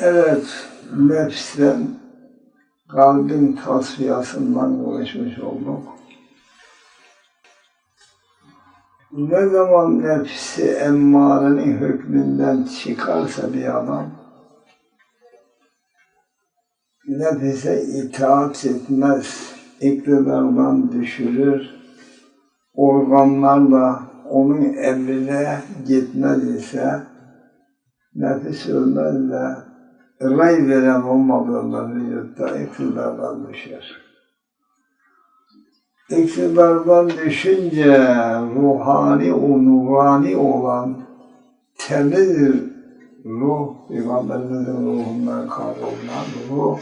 Evet, nefsten, kalbin tasfiyasından konuşmuş olduk. Ne zaman nefsi emmarenin hükmünden çıkarsa bir adam, nefise itaat etmez, iktidardan düşürür, organlarla onun emrine gitmez ise, nefis ölmez de ray veren olmadığından vücutta iktidardan düşer. İktidardan düşünce ruhani, o nurani olan temiz ruh, Peygamberimizin ruhundan kavrulunan ruh,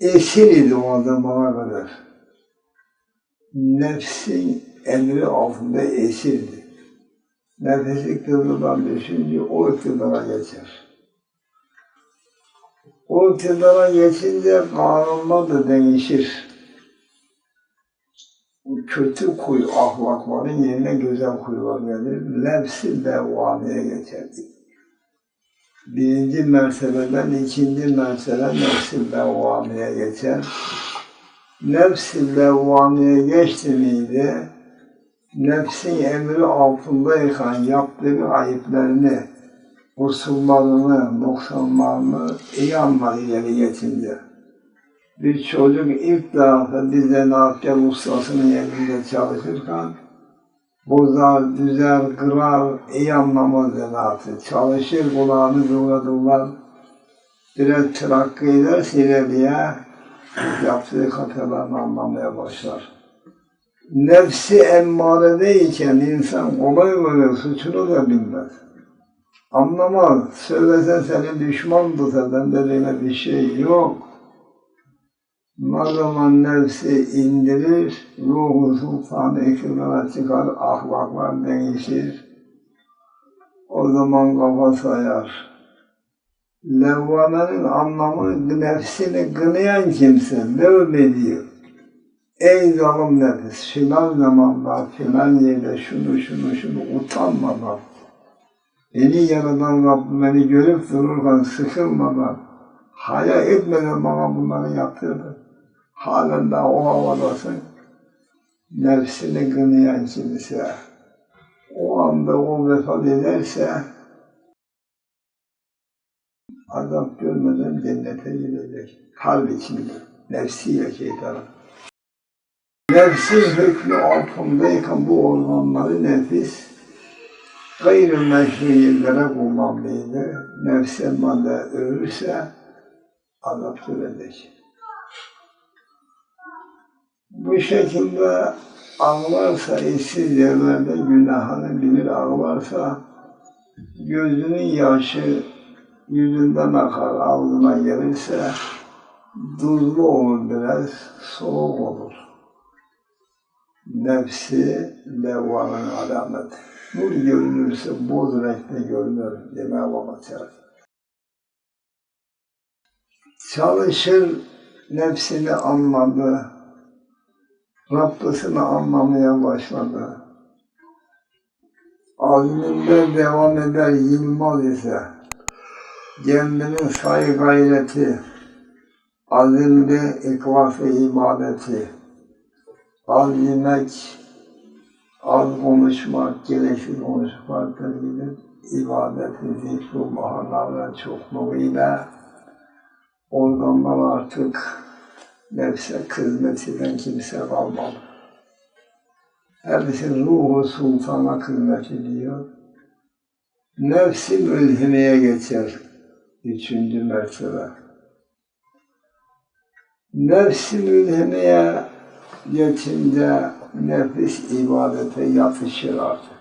esir idi o zamana kadar. Nefsin emri altında esirdi. Nefes iktidardan düşünce o iktidara geçer. O iktidara geçince kanunlar da değişir. Kötü huy ahlakların yerine güzel huylar gelir. Nefsi devameye geçer. Birinci mertebeden ikinci mertebe nefsi devameye geçer. Nefsi devameye geçti miydi, nefsin emri altındayken yaptığı ayıplarını, kusurlarını, noksanlarını iyi anlar ileri geçince. Bir çocuk ilk defa bir zanaatkar ustasının yerinde çalışırken bozar, düzer, kırar, iyi anlamaz zanaatı. Çalışır, kulağını kıvradırlar. Biraz terakki ederse ileriye yaptığı hatalarını anlamaya başlar nefsi emmaredeyken insan kolay kolay suçunu da bilmez. Anlamaz. Söylesen seni düşman tutar, bende böyle bir şey yok. Ne zaman nefsi indirir, ruhu sultanı iktidara çıkar, ahlaklar değişir. O zaman kafa sayar. Levvamenin anlamı nefsini kınayan kimse, levmediyor. Ey zalim nefis, filan zamanda, filan yerde şunu şunu şunu utanmadan, beni yaradan Rabbim beni görüp dururken sıkılmadan, haya etmeden bana bunları yaptırdı. Halen daha o havadasın. Nefsini kınayan kimse, o anda o vefat ederse, azap görmeden cennete gidecek. Kalp içinde, nefsiyle şeytanı. Nefsin hükmü altındayken bu organları nefis gayrimeşru yerlere kullanmaydı. Nefse madde ölürse azap görecek. Bu şekilde ağlarsa işsiz yerlerde günahını bilir ağlarsa gözünün yaşı yüzünden akar ağzına gelirse tuzlu olur biraz, soğuk olur nefsi levvanın alameti. Nur görünürse boz renkte görünür Cenab-ı Allah Çalışır nefsini anladı, Rabbisini anlamaya başladı. Azminde devam eder yılmaz ise, kendinin say gayreti, azimde iklas ibadeti, az yemek, konuşmak, gereksiz konuşmak gibi ibadeti zikrullahlarla çokluğuyla organlar artık nefse hizmet eden kimse kalmadı. Hepsi ruhu sultana hizmet ediyor. Nefsi mülhimeye geçer. Üçüncü mertebe. Nefsi mülhimeye geçince nefis ibadete yatışır artık.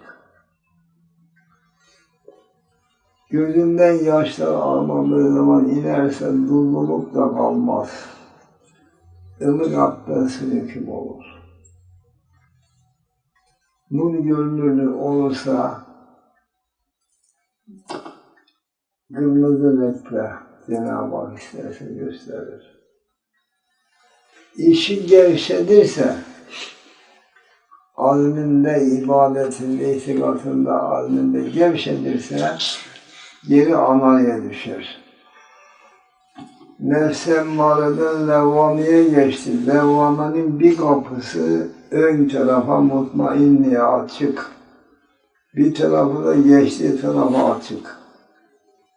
Gözünden yaşlar almadığı zaman inerse durdurulup da kalmaz. Ilık abdest hüküm olur. Nur görünür olursa kırmızı renkle Cenab-ı Hak isterse gösterir işi gevşedirse azminde, ibadetinde, itikatında, azminde gevşedirse geri anaya düşer. Nefsen varlığından levvameye geçti. Levvamenin bir kapısı ön tarafa mutmainliğe açık. Bir tarafı da geçtiği tarafa açık.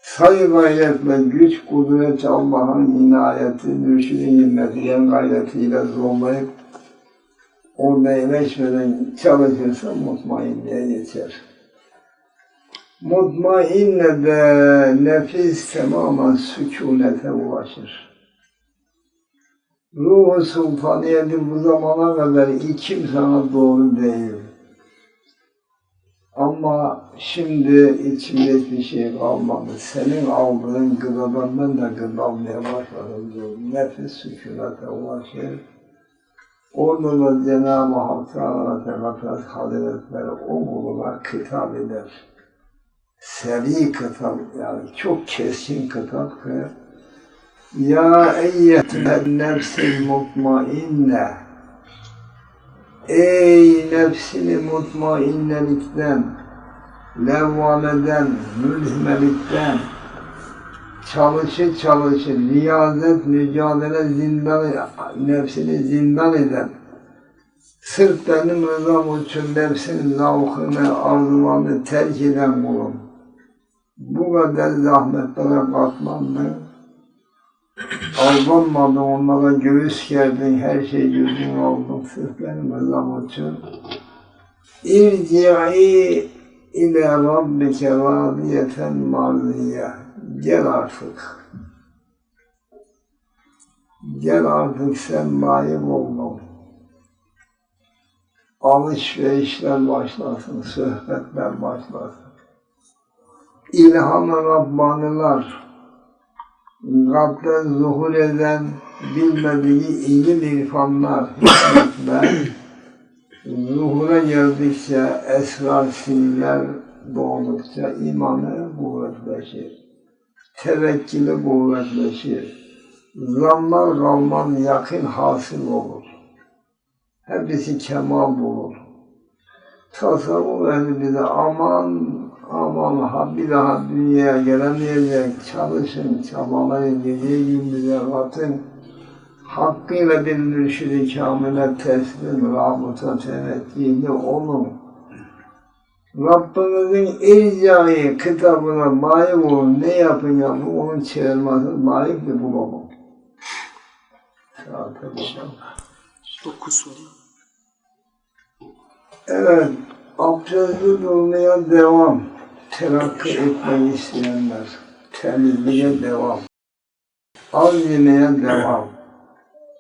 Sayı gayretle güç, kudret Allah'ın inayeti, mürşidin himmetiyen gayretiyle zorlayıp orada iyileşmeden çalışırsa mutmainliğe geçer. Mutmainle de nefis tamamen sükunete ulaşır. Ruhu sultaniyeti bu zamana kadar içim sana doğru değil. Ama şimdi içimde hiçbir şey kalmadı. Senin aldığın gıdadan ben de gıda almaya başladım diyor. Nefis sükunete ulaşır. Orada da Cenab-ı Hak Teala Tekaddes Hazretleri o kuluna kitap eder. Seri kitap yani çok keskin kitap ki Ya eyyetühen nefsil mutmainne Ey nefsini mutmainnelikten, levvameden, mülhimelikten, çalışı çalışı, riyazet, mücadele zindan, nefsini zindan eden, sırf benim rızam için nefsin zavkını, arzularını terk eden kulum. Bu kadar zahmetlere katlandı. Aldanmadın, onlara göğüs gerdin, her şey gözün oldun sırf benim rızam için. İrci'i ile Rabbike radiyeten marziye. Gel artık. Gel artık sen layık oldun. Alışverişler başlasın, sohbetler başlasın. İlham-ı Rabbaniler, kalpten zuhur eden, bilmediği ilim irfanlar, hikmetler, zuhura geldikçe, esrar sinirler doğdukça imanı kuvvetleşir. Tevekkülü kuvvetleşir. Zanlar kalman yakın hasıl olur. Hepsi kemal bulur. Tasavvuf ehli bize aman aman ha bir daha dünyaya gelemeyecek, çalışın, çabalayın, gece gündüze katın. Hakkıyla bir mürşid-i kamile teslim, rabıta tevekkili olun. Rabbinizin ircai kitabına layık olun. Ne yapın yapın, onun çevirmesini layık bir bakalım. 9 soru. Evet, abdestli durmaya devam. Terakki etmeyi isteyenler. Temizliğe devam. Az yemeye devam.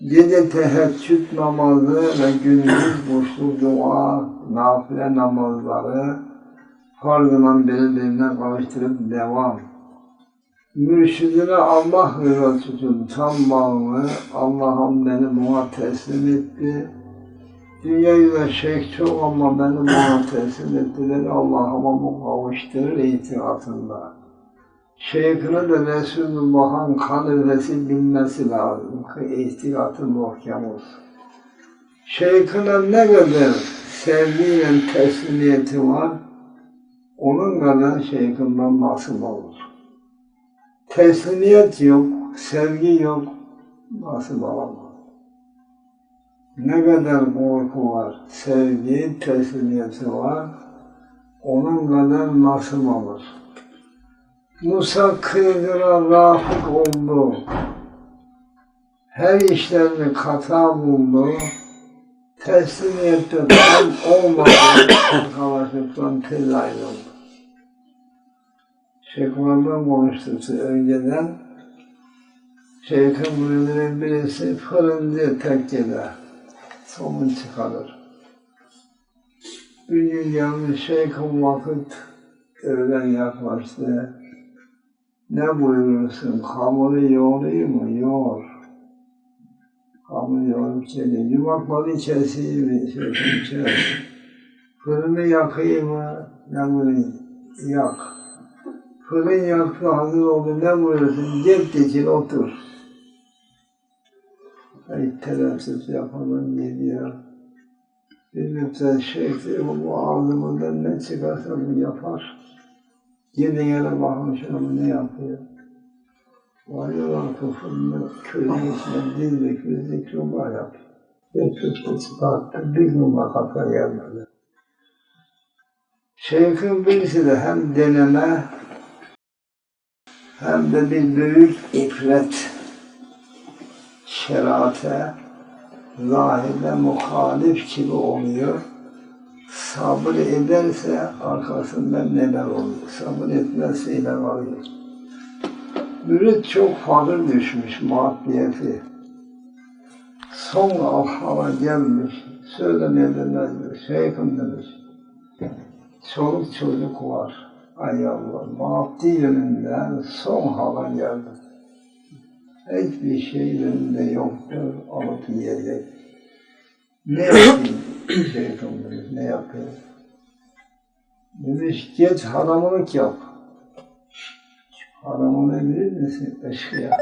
Gece teheccüd namazı ve gündüz kuşlu dua, nafile namazları farzından birbirine kavuşturup devam. Mürşidine Allah rızası için tam bağlı, Allah'ım beni buna teslim etti. Dünyayı şeyh çok ama beni bana teslim ettiler. Allah'ıma bu kavuşturur itikatında. Şeyhine de Resulullah'ın kanıvesi bilmesi lazım ki itikatı muhkem olsun. Şeyhine ne kadar sevgiyle teslimiyeti var, onun kadar şeyhinden nasıl olur. Teslimiyet yok, sevgi yok, nasıl olamaz. Ne kadar korku var, sevgi, teslimiyeti var, onun kadar nasıl olur. Musa Kıydır'a rafık oldu. Her işlerini kata buldu. Teslimiyette tam olmadı. Arkadaşlıktan tez ayrıldı. Şeyhmandan konuştuk önceden. Bölümünün birisi fırıncı tekkede. Somun çıkarır. Bir gün gelmiş şeyhim vakit öğlen yaklaştı. Ne buyurursun? Hamuru yoğurayım mı? Yoğur. Hamuru yoğurup geliyor. Yumakları keseyim mi? Şeyhim içer. Fırını yakayım mı? Ne buyurayım? Yak. Fırın yaktı, hazır oldu. Ne buyurursun? Gel dikil, otur. Ay teremsiz yapalım geliyor. Bir müddet şeyhti, bu ağzımından ne çıkarsa bu yapar. Yine yere bakmış ama ne yapıyor? Varıyorlar kafamda köyün içine dizdik bir zikrullah yap. Ve tuttu çıkarttı bir numara kafa gelmedi. Şeyh'in birisi de hem deneme hem de bir büyük ibret şerate zahirde muhalif gibi oluyor. Sabır ederse arkasından neler oluyor. Sabır etmezse neler oluyor. Mürit çok fakir düşmüş maddiyeti. Son hava gelmiş, söylemeden şeyhim demiş. Çoluk çocuk var. Ay Allah, maddi yönünden son hava geldi. Hiçbir şey yönünde yoktur, alıp yiyecek. Ne yapayım şeyhim demiş, ne yapayım? Demiş, geç haramlık yap. Haramını bilir misin? Eşkıya.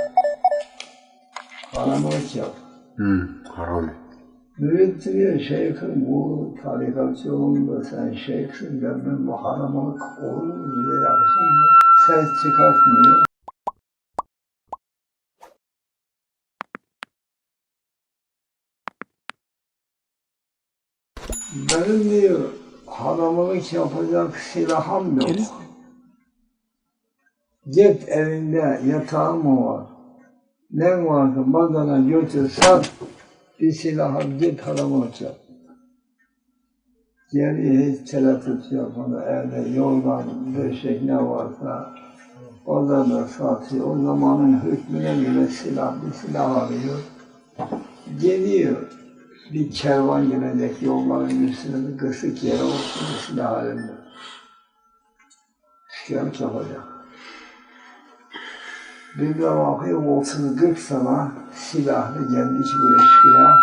Haramlık yap. Hı, haram. Mürit diyor, şeyhim bu tarikat yolunda sen şeyhsin, ben bu haramlık olur diye yapsın da ses çıkartmıyor. Benim diyor, haramlık yapacak silahım yok. Git evinde yatağın mı var? Ne varsa badana götür sat, silah al git haramlık yap. Geriye hiç tereddüt yapmadı. Evde yoldan döşek ne varsa orada da satıyor. O zamanın hükmüne göre silah, bir silah alıyor. Geliyor. Bir kervan gelecek yolların üstüne bir kısık yere olsun bir silah halinde. Şikayet yapacak. Bir de bakıyor 30-40 sana silahlı gelmiş bir eşkıya.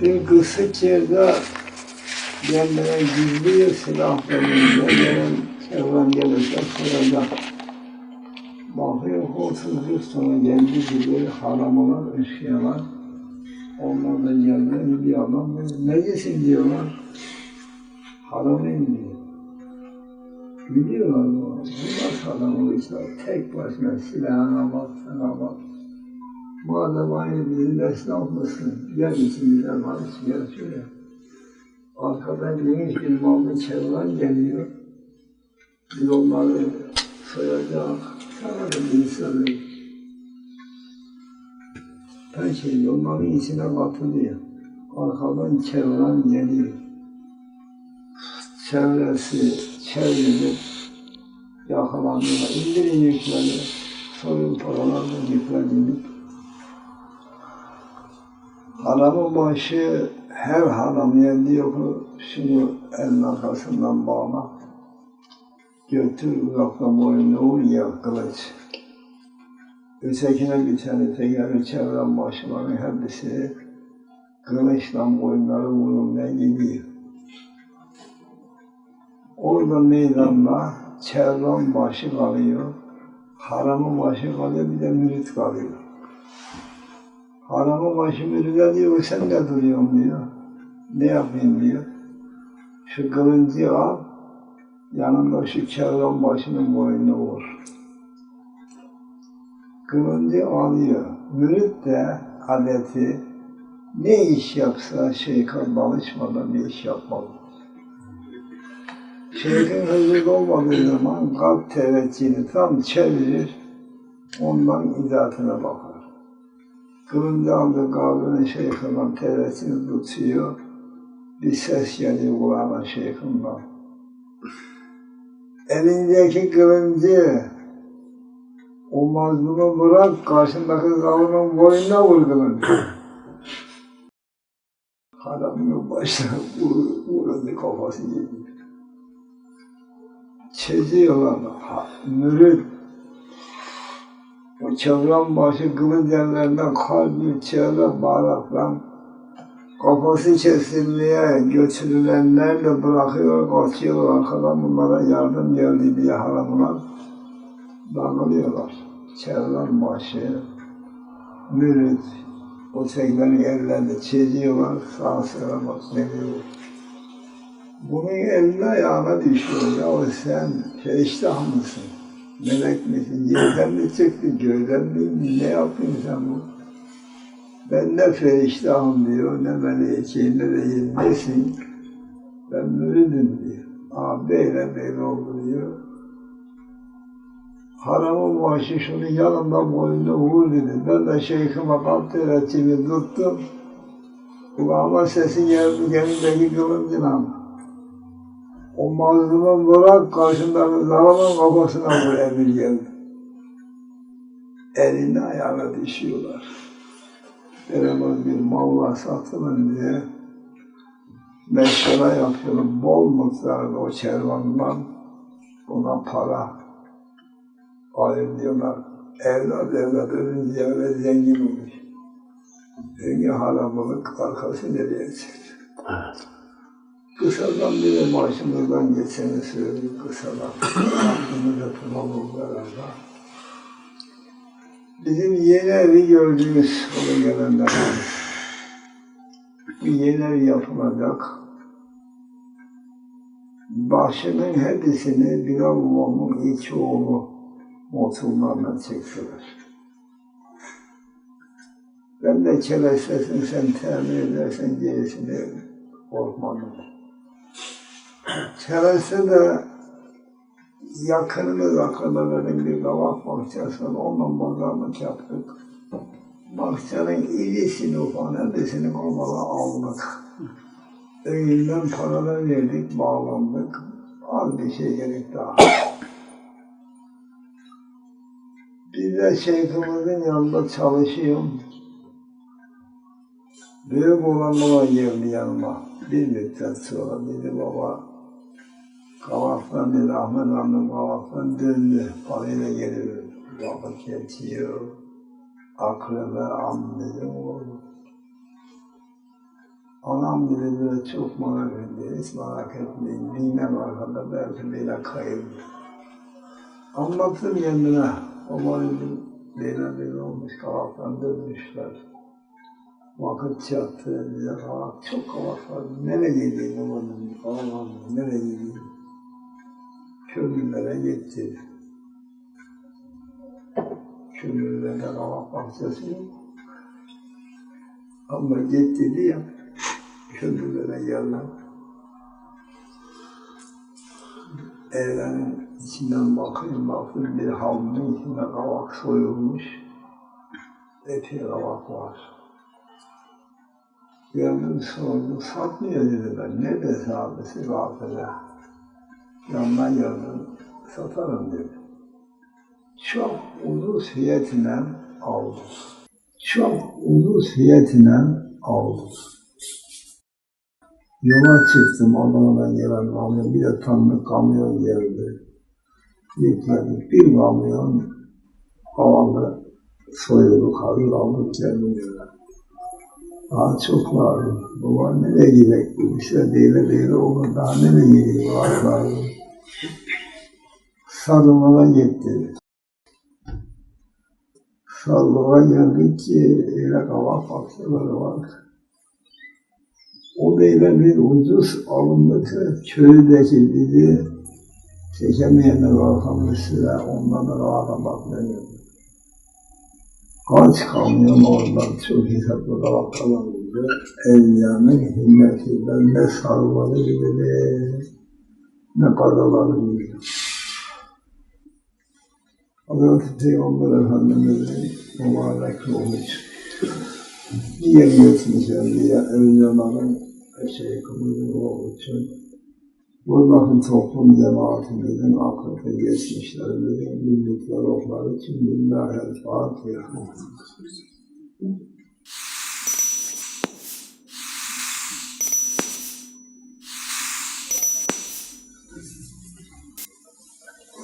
Bir kısık yerde kendine gizliyor silahlarını gelen kervan gelirse soracak. Bakıyor 30-40 sonra geldi gibi haramlar, eşkıyalar. Onlar da geldi bir adam necesin diyorlar. Haramıyım diyor. Biliyorlar bu. Bu nasıl adam o işte tek başına silahına bak, sana bak. Madem aynı bizim esnaf mısın? Gel içimizden var, gel şöyle. Arkadan geniş bir mallı çevren geliyor. Biz onları soyacak. Bir söyleyeyim. Her şey onların içine batılıyor. Arkadan çevren geliyor. Çevresi çevrilip yakalanıyor. İndirin yükleri. Soyun paralarla yüklenilip Haramın başı her haram yer diyor ki şunu elin arkasından bağla. Götür uzakta boynuna vur ya kılıç. Ötekine bir tane tekrar çevren başların hepsi kılıçla boynları vurulmaya gidiyor. Orada meydanda çevren başı kalıyor. Haramın başı kalıyor bir de mürit kalıyor. Haramın başı müride diyor, sen de duruyorsun diyor. Ne yapayım diyor. Şu kılıncı al, yanında şu kervan başının boynuna vur. Kılıncı alıyor. Mürit de adeti ne iş yapsa şeyka balışmadan bir iş yapmalı. Şeyhin hızlı olmadığı zaman kalp teveccühini tam çevirir, ondan icatına bakar. Kılıncı aldı kaldığının şeyhinden teveccühini tutuyor, bir ses geliyor kulağına şeyhinden. Elindeki kılıncı o mazlumu bırak, karşındaki kavunun boynuna vur kılıncı. Adamın başına vur, vuruldu kafası gidiyor. Çiziyorlar, ha, mürit. O çevren başı kılıç yerlerinden kalbi çevre bağıraktan kafası kesilmeye götürülenler de bırakıyor, kaçıyor arkadan bunlara yardım geldi diye haramlar dağılıyorlar. Çevren başı, mürit, o teklerin ellerinde çiziyorlar, sağa sola bak ne diyor. Bunun eline ayağına düşüyor. Ya sen feriştah mısın? Melek misin? Yerden mi çıktı? Göğden mi? Ne yapıyorsun sen bu? Ben ne feriştahım diyor, ne melekiyim, ne de nesin? Ben müridim diyor. Aa böyle böyle oldu diyor. Haramın başı şunu yanımda boynuna vur dedi. Ben de şeyhime kalktı reçimi tuttum. Kulağıma sesi geldi gemideki kılıncına. O mazlumu bırak karşındaki zalimın kafasına vur emir geldi. Eline ayağına düşüyorlar. Beraber bir malla satılın diye meşgale yapıyorum. Bol miktarda o kervandan buna para alayım diyorlar. Evlat evlat ölünce öyle zengin olmuş. Zengin haramlık arkası nereye çıktı? Evet. Kısadan biri başımızdan geçeni söyleyeyim kısadan. Aklımızda tutalım beraber. Bizim yeni evi gördüğümüz ona gelenler. Bir yeni ev yapılacak. Başının hepsini Bilal babamın iki oğlu motorlarla çektiler. Ben de keleşlesin sen temin edersen gerisini korkmadım. Çeresi de yakınımız akrabaların bir kavak bahçesi var. Onunla pazarlık yaptık. Bahçenin irisini ufan hepsini kovala aldık. Önünden paralar verdik, bağlandık. Az bir şey gerek daha. Bir de şeyhimizin yanında çalışıyorum. Büyük olan baba geldi yanıma. Bir müddet sonra dedi baba Kavaktan dedi Ahmet Hanım kavaktan döndü. Parayla geliyor. Vakit geçiyor. Akrebe am dedi oğlum. Anam dedi böyle çok merak ediyor. Hiç merak etmeyin. Bilmem arkada belki böyle kayıp. Anlattım kendine. Baba dedim böyle böyle olmuş kavaktan dönmüşler. Vakit çattı, bize kavak, çok kavak var. Nereye gideyim kavak nereye gideyim? Kömürlere gitti. Kömürlerde kavak bahçesi yok. Ama gitti diye kömürlere geldi. Evlerin içinden bakayım baktım bir havlunun içinde kavak soyulmuş. Epey kavak var. Geldim sordum, satmıyor dediler. Ne besabesi gafile. Yanına geldim, satarım dedi. Çok ucuz fiyatına aldım. Çok ucuz fiyatına aldım. Yola çıktım, Adana'dan gelen kamyon, bir de tanıdık kamyon geldi. Yükledik, bir kamyon havalı soyuluk hazır aldık gelmiyorlar. Daha çok vardı. Baba nereye gidecek bu işte değil değil olur. Daha nereye gidecek var vardı. Sarılmaya gitti. Sarılmaya geldik ki öyle kavak bahçeleri var. O böyle bir ucuz alındı ki köydeki bizi çekemeyenler arkamızda ondan da rahata bakmıyor. Kaç kamyon oradan çok hesaplı kavak alındı. Evliyanın himmetinden ne sarmalı bilir, ne paraları bilir. Hazreti Peygamber Efendimiz'in mübarek ruhu bir yer geçmişler diye evliyaların şey ruhu için Buradaki toplum cemaatimizin akıbete geçmişlerimizin bildikleri okları için Lillahi'l Fatiha.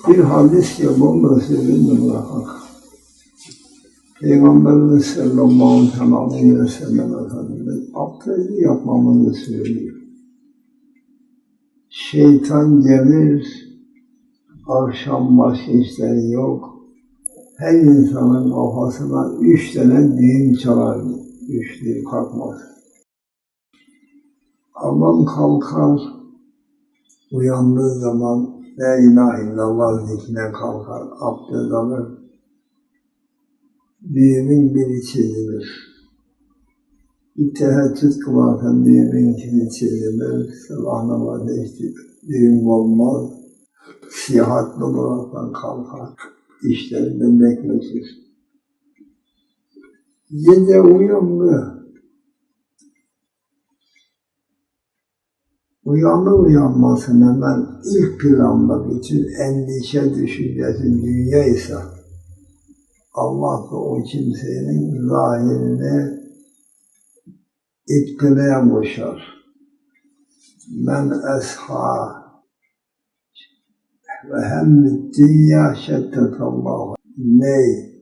Bir hadis ki da söyleyeyim bırakak. Peygamberimiz sallallahu aleyhi ve sellem Efendimiz abdesti yapmamızı söylüyor. Şeytan gelir, akşam başka işleri yok. Her insanın kafasına üç tane düğün çalar, üç düğün kalkmaz. Adam kalkar, Uyandığı zaman La ilahe illallah zikrine kalkar, abdest alır. Düğümün biri çizilir. Bir teheccüd kılarken düğümün ikisi çizilir. Sabah namazı işte düğüm olmaz. Sihatlı olaraktan kalkar. İşlerinden bekletir. Gece uyandı. Uyandı uyanmasın hemen ilk planda bütün endişe düşüncesi dünya ise Allah da o kimsenin zahirini iptileye koşar. Men esha ve hem dünya şeddetallahu ney?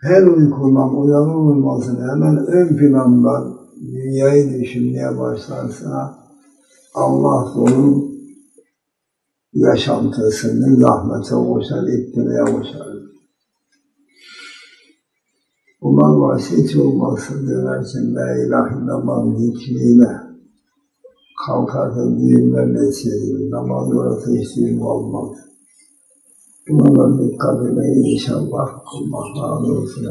Her uykudan uyanır uyumasın hemen ön plandan dünyayı düşünmeye başlarsa Allah onun yaşantısını zahmete koşar, iptileye koşar. Bunlar basit olması dönerken La ilahe illallah zikriyle kalkarken düğümlerle çizilir. Namaz orası hiç olmaz. Buna da dikkat edin inşallah. Allah razı olsun.